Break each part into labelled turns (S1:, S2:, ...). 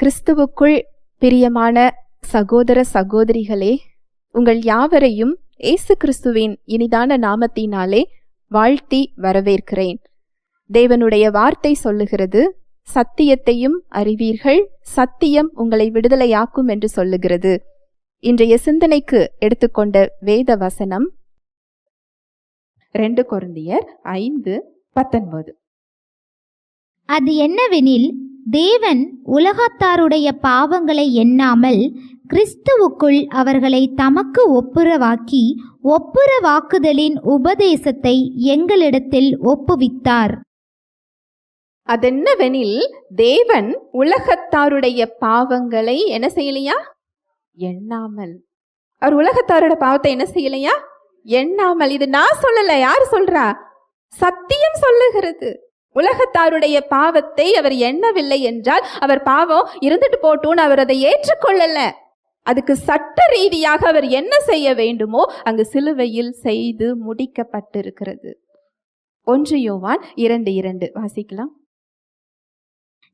S1: கிறிஸ்துவுக்குள் பிரியமான சகோதர சகோதரிகளே உங்கள் யாவரையும் இயேசு கிறிஸ்துவின் இனிதான நாமத்தினாலே வாழ்த்தி வரவேற்கிறேன். தேவனுடைய வார்த்தை சொல்லுகிறது சத்தியத்தையும் அறிவீர்கள் சத்தியம் உங்களை விடுதலையாக்கும் என்று சொல்லுகிறது. இன்றைய சிந்தனைக்கு எடுத்துக்கொண்ட வேத வசனம் ரெண்டு கொருந்தியர் ஐந்து பத்தொன்பது.
S2: அது என்னவெனில் தேவன் உலகத்தாருடைய பாவங்களை எண்ணாமல் கிறிஸ்துவுக்குள் அவர்களை தமக்கு ஒப்புரவாக்கி ஒப்புரவாக்குதலின் உபதேசத்தை எங்களிடத்தில் ஒப்புவித்தார்.
S1: அதென்னவெனில் தேவன் உலகத்தாருடைய பாவங்களை என்ன செய்யலையா? எண்ணாமல். அவர் உலகத்தாரோட பாவத்தை என்ன செய்யலையா? எண்ணாமல். இது நான் சொல்லல. யார் சொல்றா? சத்தியம் சொல்லுகிறது. உலகத்தாருடைய பாவத்தை அவர் எண்ணவில்லை என்றால் அவர் பாவம் இருந்துட்டு போட்டும்னு அவர் அதை ஏற்றுக்கொள்ளல. அதுக்கு சட்ட ரீதியாக அவர் என்ன செய்ய வேண்டுமோ அங்கு சிலுவையில் செய்து முடிக்கப்பட்டிருக்கிறது. ஒன்று யோவான் இரண்டு இரண்டு. வாசிக்கலாம்.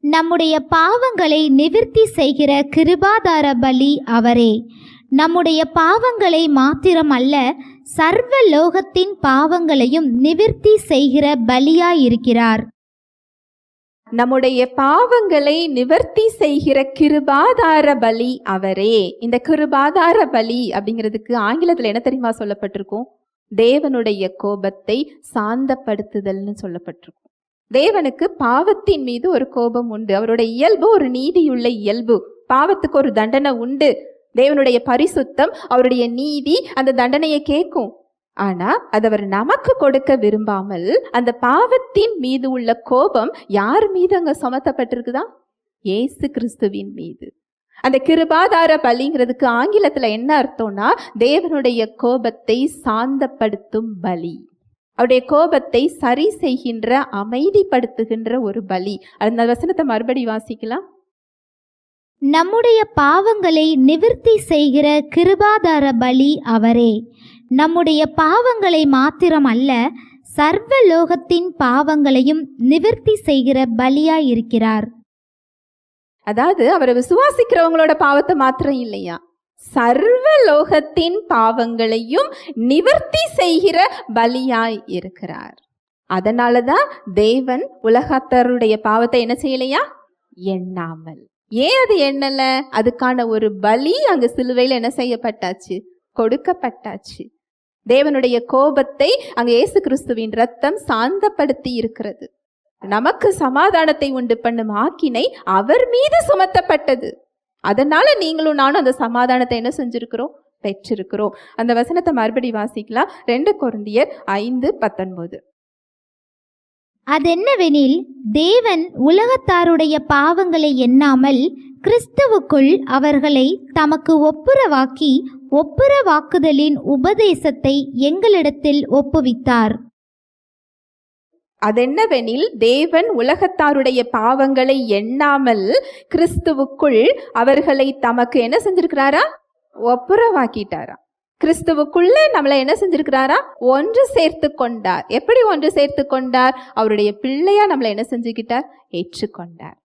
S2: நம்முடைய பாவங்களை நிவிர்த்தி செய்கிற கிருபாதார பலி அவரே. நம்முடைய பாவங்களை மாத்திரமல்ல சர்வ லோகத்தின் பாவங்களையும் நிவிர்த்தி செய்கிற பலியாயிருக்கிறார்.
S1: நம்முடைய பாவங்களை நிவர்த்தி செய்கிற கிருபாதார பலி அவரே. இந்த கிருபாதார பலி அப்படிங்கிறதுக்கு ஆங்கிலத்தில் என்ன தெரியுமா சொல்லப்பட்டிருக்கும்? தேவனுடைய கோபத்தை சாந்தப்படுத்துதல்னு சொல்லப்பட்டிருக்கும். தேவனுக்கு பாவத்தின் மீது ஒரு கோபம் உண்டு. அவருடைய இயல்பு ஒரு நீதியுள்ள இயல்பு. பாவத்துக்கு ஒரு தண்டனை உண்டு. தேவனுடைய பரிசுத்தம் அவருடைய நீதி அந்த தண்டனையை கேட்கும். ஆனா அது அவர் நமக்கு கொடுக்க விரும்பாமல் அந்த பாவத்தின் மீது உள்ள கோபம் யார் மீது அங்க சுமத்தப்பட்டிருக்குதா? இயேசு கிறிஸ்துவின் மீது. அந்த கிருபாதார பலிங்கிறதுக்கு ஆங்கிலத்துல என்ன அர்த்தம்னா தேவனுடைய கோபத்தை சாந்தப்படுத்தும் பலி. அவருடைய கோபத்தை சரி செய்கின்ற அமைதிப்படுத்துகின்ற ஒரு பலி. அந்த வசனத்தை மறுபடி வாசிக்கலாம்.
S2: நம்முடைய பாவங்களை நிவிற்த்தி செய்கிற கிருபாதார பலி அவரே. நம்முடைய பாவங்களை மாத்திரம் அல்ல சர்வ லோகத்தின் பாவங்களையும் நிவிற்த்தி செய்கிற பலியாயிருக்கிறார்.
S1: அதாவது அவரை விசுவாசிக்கிறவங்களோட பாவத்தை மாத்திரம் இல்லையா? சர்வ லோகத்தின் பாவங்களையும் நிவர்த்தி செய்கிற பலியாய் இருக்கிறார் அதனாலதான் தேவன் உலகத்தருடைய பாவத்தை என்ன செய்யலையா? எண்ணாமல். ஏன் அது எண்ணல? அதுக்கான ஒரு பலி அங்கு சிலுவையில் என்ன செய்யப்பட்டாச்சு? கொடுக்கப்பட்டாச்சு. தேவனுடைய கோபத்தை அங்கு இயேசு கிறிஸ்துவின் ரத்தம் சாந்தப்படுத்தி இருக்கிறது. நமக்கு சமாதானத்தை உண்டு பண்ணும் ஆக்கினை அவர் மீது சுமத்தப்பட்டது. அதனால நீங்களும் நானும் அந்த சமாதானத்தை என்ன செஞ்சிருக்கிறோம்? பெற்றிருக்கிறோம். அந்த வசனத்தை மறுபடி வாசிக்கலாம். ரெண்டு குருந்தியர் ஐந்து பத்தொன்பது.
S2: அதென்னவெனில் தேவன் உலகத்தாருடைய பாவங்களை எண்ணாமல் கிறிஸ்துவுக்குள் அவர்களை தமக்கு ஒப்புரவாக்கி ஒப்புரவாக்குதலின் உபதேசத்தை எங்களிடத்தில் ஒப்புவித்தார்.
S1: அதென்னவெனில் தேவன் உலகத்தாருடைய பாவங்களை எண்ணாமல் கிறிஸ்துவுக்குள் அவர்களை தமக்கு என்ன செஞ்சிருக்கிறாரா? ஒப்புரவாக்கிட்டாரா? கிறிஸ்துவுக்குள்ளே நம்மளை என்ன செஞ்சிருக்கிறாரா? ஒன்று சேர்த்து கொண்டார். எப்படி ஒன்று சேர்த்து கொண்டார்? அவருடைய பிள்ளையா நம்மளை என்ன செஞ்சுக்கிட்டார்? ஏற்றுக்கொண்டார்.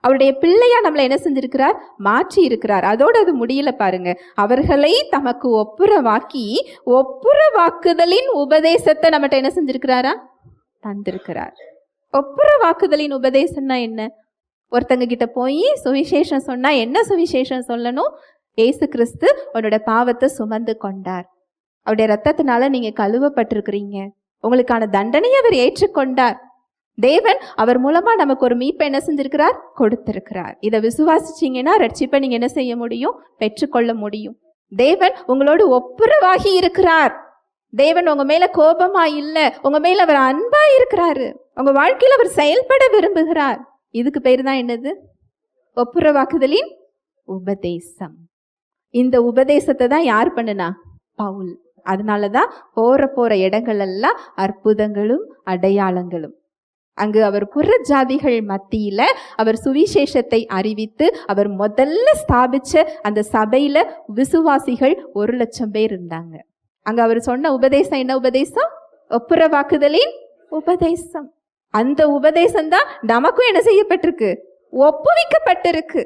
S1: அவருடைய பிள்ளையா நம்மளை என்ன செஞ்சிருக்கிறார்? மாற்றி இருக்கிறார். அதோடு அது முடியல பாருங்க. அவர்களை தமக்கு ஒப்புரவாக்கி ஒப்புரவாக்குதலின் உபதேசத்தை நம்மகிட்ட என்ன செஞ்சிருக்கிறாரா? தந்திருக்கிறார். ஒப்புரவாக்குதலின் உபதேசம்னா என்ன? ஒருத்தங்க கிட்ட போய் சுவிசேஷம் சொன்னா என்ன சுவிசேஷம் சொல்லணும்? ஏசு கிறிஸ்து உன்னோட பாவத்தை சுமந்து கொண்டார். அவருடைய ரத்தத்தினால நீங்க கழுவப்பட்டிருக்கிறீங்க. உங்களுக்கான தண்டனையை அவர் ஏற்றுக்கொண்டார். தேவன் அவர் மூலமா நமக்கு ஒரு மீட்பை என்ன செஞ்சிருக்கிறார்? கொடுத்திருக்கிறார். இதை விசுவாசிச்சீங்கன்னா ரட்சிப்பை நீங்க என்ன செய்ய முடியும்? பெற்றுக்கொள்ள முடியும். தேவன் உங்களோடு ஒப்புரவாகி இருக்கிறார். தேவன் உங்க மேல கோபமா இல்ல. உங்க மேல அவர் அன்பா இருக்கிறாரு. உங்க வாழ்க்கையில அவர் செயல்பட விரும்புகிறார். இதுக்கு பேர் தான் என்னது? ஒப்புரவாக்குதலின் உபதேசம். இந்த உபதேசத்தை தான் யார் பண்ணுனா? பவுல். அதனால தான் போற போற இடங்களெல்லாம் அற்புதங்களும் அடையாளங்களும். அங்கு அவர் புற ஜாதிகள் மத்தியில அவர் சுவிசேஷத்தை அறிவித்து அவர் முதல்ல ஸ்தாபிச்ச அந்த சபையில விசுவாசிகள் ஒரு லட்சம் பேர் இருந்தாங்க. அங்க அவர் சொன்ன உபதேசம் என்ன உபதேசம்? ஒப்புரவாக்குதலின் உபதேசம். அந்த உபதேசம் தான் நமக்கும் என்ன செய்யப்பட்டிருக்கு? ஒப்புவிக்கப்பட்டிருக்கு.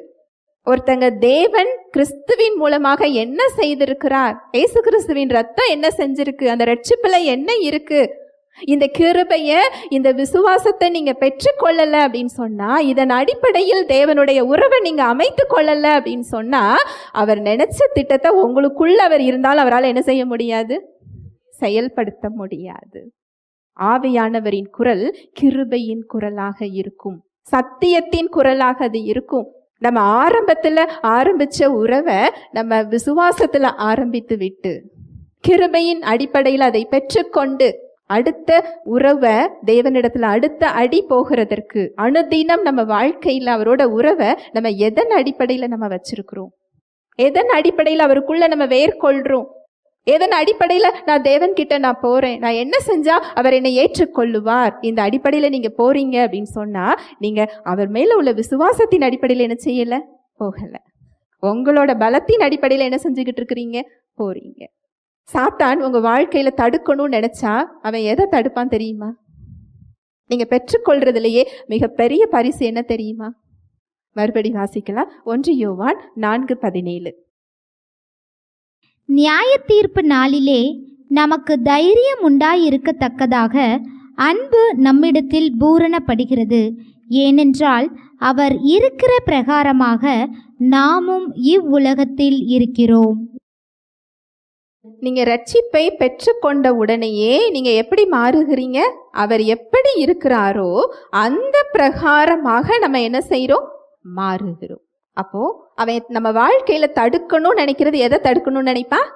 S1: ஒருத்தங்க தேவன் கிறிஸ்துவின் மூலமாக என்ன செய்திருக்கிறார்? இயேசு கிறிஸ்துவின் ரத்தம் என்ன செஞ்சிருக்கு? அந்த ரட்சிப்பில் என்ன இருக்கு? இந்த கிருபைய இந்த விசுவாசத்தை நீங்க பெற்றுக்கொள்ளல அப்படின்னு சொன்னா இதன் அடிப்படையில் தேவனுடைய உறவை நீங்க அமைத்து கொள்ளல அப்படின்னு சொன்னா அவர் நினைச்ச திட்டத்தை உங்களுக்குள்ள அவர் இருந்தால் அவரால் என்ன செய்ய முடியாது? செயல்படுத்த முடியாது. ஆவியானவரின் குரல் கிருபையின் குரலாக இருக்கும். சத்தியத்தின் குரலாக அது இருக்கும். நம்ம ஆரம்பத்தில் ஆரம்பித்த உறவை நம்ம விசுவாசத்தில் ஆரம்பித்து விட்டு கிருபையின் அடிப்படையில் அதை பெற்றுக்கொண்டு அடுத்த உறவை தேவனிடத்தில் அடுத்த அடி போகிறதற்கு அனுதினம் நம்ம வாழ்க்கையில் அவரோட உறவை நம்ம எதன் அடிப்படையில் நம்ம வச்சிருக்கிறோம்? எதன் அடிப்படையில் அவருக்குள்ள நம்ம வேர்கொள்கிறோம் எதன் அடிப்படையில் நான் தேவன்கிட்ட நான் போகிறேன் நான் என்ன செஞ்சால் அவர் என்னை ஏற்றுக்கொள்ளுவார்? இந்த அடிப்படையில் நீங்கள் போகிறீங்க அப்படின்னு சொன்னால் நீங்கள் அவர் மேலே உள்ள விசுவாசத்தின் அடிப்படையில் என்ன செய்யலை? போகலை. உங்களோட பலத்தின் அடிப்படையில் என்ன செஞ்சுக்கிட்டு இருக்கிறீங்க? போகிறீங்க சாத்தான் உங்கள் வாழ்க்கையில் தடுக்கணும்னு நினச்சா அவன் எதை தடுப்பான் தெரியுமா? நீங்கள் பெற்றுக்கொள்றதுலேயே மிகப்பெரிய பரிசு என்ன தெரியுமா? மறுபடி வாசிக்கலாம். ஒன்று யோவான் நான்கு பதினேழு.
S2: நியாய தீர்ப்பு நாளிலே நமக்கு தைரியம் உண்டாயிருக்கத்தக்கதாக அன்பு நம்மிடத்தில் பூரணப்படுகிறது. ஏனென்றால் அவர் இருக்கிற பிரகாரமாக நாமும் இவ்வுலகத்தில் இருக்கிறோம்.
S1: நீங்க ரட்சிப்பை பெற்றுக்கொண்ட உடனேயே நீங்க எப்படி மாறுகிறீங்க? அவர் எப்படி இருக்கிறாரோ அந்த பிரகாரமாக நம்ம என்ன செய்கிறோம் மாறுகிறோம். அப்போ அவன் நம்ம வாழ்க்கையில தடுக்கணும்னு நினைக்கிறது எதை தடுக்கணும்னு நினைப்பான்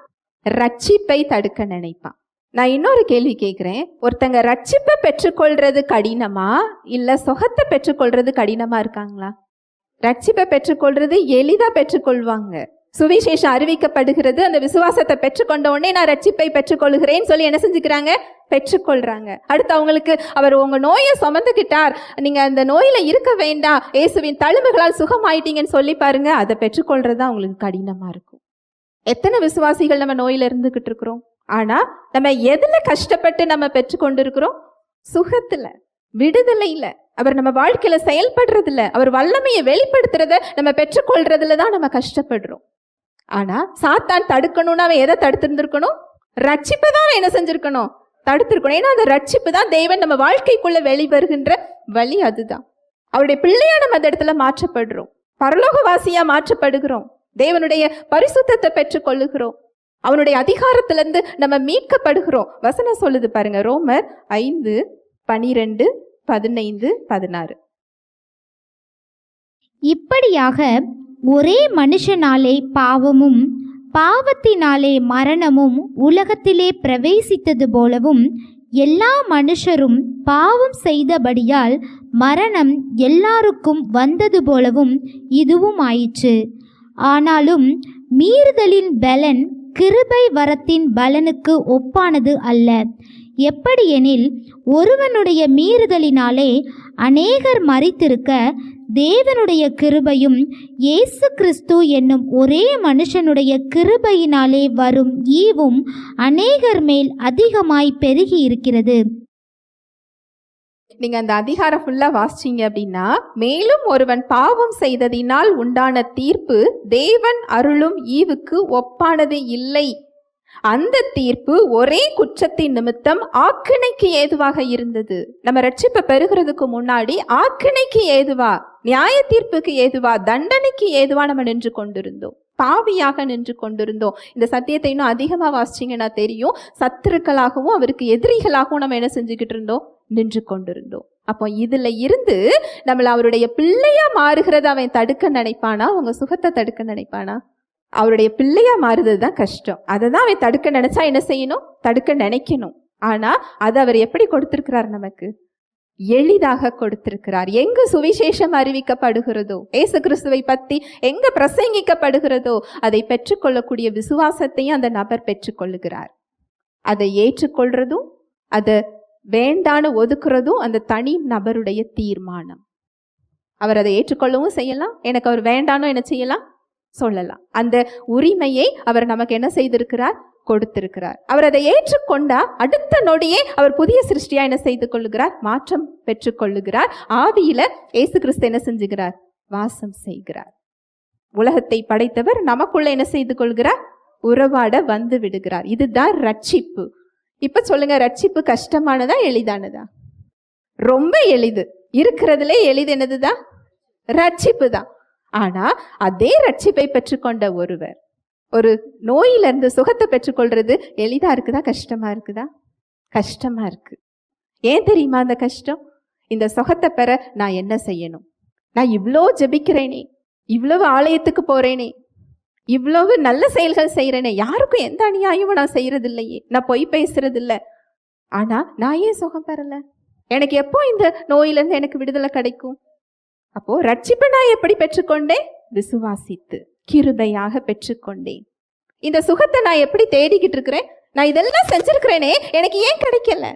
S1: ரட்சிப்பை தடுக்க நினைப்பான் நான் இன்னொரு கேள்வி கேட்குறேன் ஒருத்தங்க ரட்சிப்பை பெற்றுக்கொள்றது கடினமா? இல்ல சுகத்தை பெற்றுக்கொள்றது கடினமா இருக்காங்களா? ரட்சிப்பை பெற்றுக்கொள்றது எளிதா பெற்றுக்கொள்வாங்க. சுவிசேஷம் அறிவிக்கப்படுகிறது. அந்த விசுவாசத்தை பெற்றுக்கொண்ட உடனே நான் ரட்சிப்பை பெற்றுக்கொள்கிறேன்னு சொல்லி என்ன செஞ்சுக்கிறாங்க? பெற்றுக்கொள்றாங்க. அடுத்து அவங்களுக்கு அவர் உங்க நோயை சுமந்துக்கிட்டார் நீங்க அந்த நோயில இருக்க வேண்டாம். இயேசுவின் தழும்புகளால் சுகமாயிட்டீங்கன்னு சொல்லி பாருங்க. அதை பெற்றுக்கொள்றது தான் அவங்களுக்கு கடினமா இருக்கும். எத்தனை விசுவாசிகள் நம்ம நோயில இருந்துகிட்டு இருக்கிறோம்? ஆனா நம்ம எதுல கஷ்டப்பட்டு நம்ம பெற்றுக்கொண்டு இருக்கிறோம் சுகத்துல விடுதலையில அவர் நம்ம வாழ்க்கையில செயல்படுறதுல அவர் வல்லமையை வெளிப்படுத்துறத நம்ம பெற்றுக்கொள்றதுல தான் நம்ம கஷ்டப்படுறோம். ஆனா சாத்தான் தடுக்கணும்னு அவன் எதை தடுத்திருந்திருக்கணும்? ரட்சிப்பை தான் என்ன செஞ்சிருக்கணும்? தடுத்திருக்கணும். ஏன்னா அந்த ரட்சிப்பு தான் தேவன் நம்ம வாழ்க்கைக்குள்ள வெளிவருகின்ற வழி அதுதான். அவருடைய பிள்ளையா நம்ம அந்த இடத்துல மாற்றப்படுறோம். பரலோகவாசியா மாற்றப்படுகிறோம். தேவனுடைய பரிசுத்தத்தை பெற்றுக்கொள்ளுகிறோம். அவனுடைய அதிகாரத்திலிருந்து நம்ம மீட்கப்படுகிறோம். வசனம் சொல்லுது பாருங்க ரோமர் ஐந்து பனிரெண்டு பதினைந்து பதினாறு.
S2: இப்படியாக ஒரே மனுஷனாலே பாவமும் பாவத்தினாலே மரணமும் உலகத்திலே பிரவேசித்தது போலவும் எல்லா மனுஷரும் பாவம் செய்தபடியால் மரணம் எல்லாருக்கும் வந்தது போலவும் இதுவும் ஆயிற்று. ஆனாலும் மீறுதலின் பலன் கிருபை வரத்தின் பலனுக்கு ஒப்பானது அல்ல. எப்படியெனில் ஒருவனுடைய மீறுதலினாலே அநேகர் மறித்திருக்க தேவனுடைய கிருபையும் இயேசு கிறிஸ்து என்னும் ஒரே மனுஷனுடைய கிருபையினாலே வரும் ஈவும் அநேகர் மேல் அதிகமாய் பெருகி இருக்கிறது.
S1: நீங்க அந்த அதிகாரம் ஃபுல்லா வாசிச்சீங்க அப்படின்னா மேலும் ஒருவன் பாவம் செய்ததினால் உண்டான தீர்ப்பு தேவன் அருளும் ஈவுக்கு ஒப்பானது இல்லை. அந்த தீர்ப்பு ஒரே குற்றத்தின் நிமித்தம் ஆக்கினைக்கு ஏதுவாக இருந்தது. நம்ம ரட்சிப்பை பெறுகிறதுக்கு முன்னாடி ஆக்கினைக்கு ஏதுவா? நியாய தீர்ப்புக்கு ஏதுவா தண்டனைக்கு ஏதுவா நம்ம நின்று கொண்டிருந்தோம்? பாவியாக நின்று கொண்டிருந்தோம். இந்த சத்தியத்தை இன்னும் அதிகமாக வாசிச்சீங்கன்னா தெரியும். சத்துருக்களாகவும் அவருக்கு எதிரிகளாகவும் நம்ம என்ன செஞ்சுக்கிட்டு இருந்தோம்? நின்று கொண்டிருந்தோம். அப்போ இதுல இருந்து நம்மள அவருடைய பிள்ளையா மாறுகிறத அவன் தடுக்க நினைப்பானா? அவங்க சுகத்தை தடுக்க நினைப்பானா? அவருடைய பிள்ளையா மாறுறது தான் கஷ்டம். அதை தான் அவன் தடுக்க நினைச்சா என்ன செய்யணும்? தடுக்க நினைக்கணும். ஆனா அது அவர் எப்படி கொடுத்திருக்கிறார் நமக்கு? எளிதாக கொடுத்திருக்கிறார். எங்கு சுவிசேஷம் அறிவிக்கப்படுகிறதோ ஏசு கிறிஸ்துவை பற்றி எங்கு பிரசங்கிக்கப்படுகிறதோ அதை பெற்றுக்கொள்ளக்கூடிய விசுவாசத்தையும் அந்த நபர் பெற்றுக்கொள்ளுகிறார். அதை ஏற்றுக்கொள்றதும் அதை வேண்டான்னு ஒதுக்குறதும் அந்த தனி நபருடைய தீர்மானம். அவர் அதை ஏற்றுக்கொள்ளவும் செய்யலாம் எனக்கு அவர் வேண்டானோ என்ன செய்யலாம்? சொல்லலாம். அந்த உரிமையை அவர் நமக்கு என்ன செய்திருக்கிறார்? கொடுத்திருக்கிறார். அவர் அதை ஏற்றுக்கொண்டா அடுத்த நொடியே அவர் புதிய சிருஷ்டியா என்ன செய்து கொள்ளுகிறார் மாற்றம் பெற்றுக்கொள்ளுகிறார். ஆவியில இயேசு கிறிஸ்து என்ன செஞ்சுகிறார்? வாசம் செய்கிறார். உலகத்தை படைத்தவர் நமக்குள்ள என்ன செய்து கொள்கிறார் உறவாட வந்து விடுகிறார். இதுதான் ரட்சிப்பு. இப்ப சொல்லுங்க ரட்சிப்பு கஷ்டமானதா எளிதானதா? ரொம்ப எளிது. இருக்கிறதுலே எளிது என்னதுதான்? ரட்சிப்பு தான் ஆனா அதே ரட்சிப்பை பெற்றுக்கொண்ட ஒருவர் ஒரு நோயிலிருந்து சுகத்தை பெற்றுக்கொள்கிறது எளிதாக இருக்குதா கஷ்டமாக இருக்குதா? கஷ்டமாக இருக்குது ஏன் தெரியுமா அந்த கஷ்டம்? இந்த சுகத்தை பெற நான் என்ன செய்யணும்? நான் இவ்வளோ ஜெபிக்கிறேனே இவ்வளவு ஆலயத்துக்கு போகிறேனே இவ்வளவு நல்ல செயல்கள் செய்கிறேனே யாருக்கும் எந்த அநியாயமும் நான் செய்கிறதில்லையே நான் பொய் பேசுகிறதில்ல ஆனால் நான் ஏன் சுகம் பெறலை? எனக்கு எப்போ இந்த நோயிலேருந்து எனக்கு விடுதலை கிடைக்கும்? அப்போது ரட்சிப்பை நான் எப்படி பெற்றுக்கொண்டேன்? விசுவாசித்து. கிருபையாக பெற்றுக்கொண்டேன். இந்த சுகத்தை நான் எப்படி தேடிக்கிட்டு இருக்கிறேன்? நான் இதெல்லாம் செஞ்சிருக்கிறேனே எனக்கு ஏன் கிடைக்கல?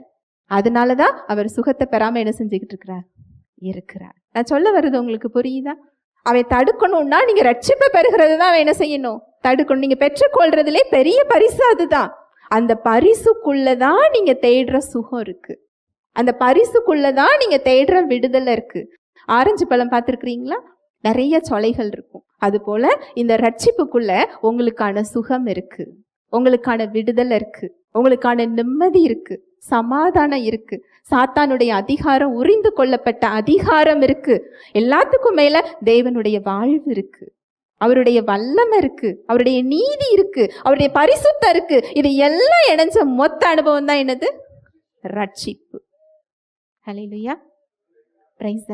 S1: அதனால தான் அவர் சுகத்தை பெறாமல் என்ன செஞ்சுக்கிட்டு இருக்கிறார்? இருக்கிறார். நான் சொல்ல வர்றது உங்களுக்கு புரியுதா? அவன் தடுக்கணும்னா நீங்க ரட்சிப்பை பெறுகிறது தான் அவன் என்ன செய்யணும்? தடுக்கணும். நீங்க பெற்றுக்கொள்றதுலே பெரிய பரிசு அதுதான். அந்த பரிசுக்குள்ளதான் நீங்க தேடுற சுகம் இருக்கு. அந்த பரிசுக்குள்ளதான் நீங்க தேடுற விடுதலை இருக்கு. ஆரஞ்சு பழம் பார்த்துருக்குறீங்களா? நிறைய சொலைகள் இருக்கும். அதுபோல் இந்த ரட்சிப்புக்குள்ள உங்களுக்கான சுகம் இருக்கு. உங்களுக்கான விடுதலை இருக்கு. உங்களுக்கான நிம்மதி இருக்கு. சமாதானம் இருக்கு. சாத்தானுடைய அதிகாரம் உரிந்து கொள்ளப்பட்ட அதிகாரம் இருக்கு. எல்லாத்துக்கும் மேல தேவனுடைய வாழ்வு இருக்கு. அவருடைய வல்லமை இருக்கு. அவருடைய நீதி இருக்கு. அவருடைய பரிசுத்தம் இருக்கு. இது எல்லாம் இணைஞ்ச மொத்த அனுபவம் தான் என்னது? ரட்சிப்பு. ஹalleluya பிரைஸ் தி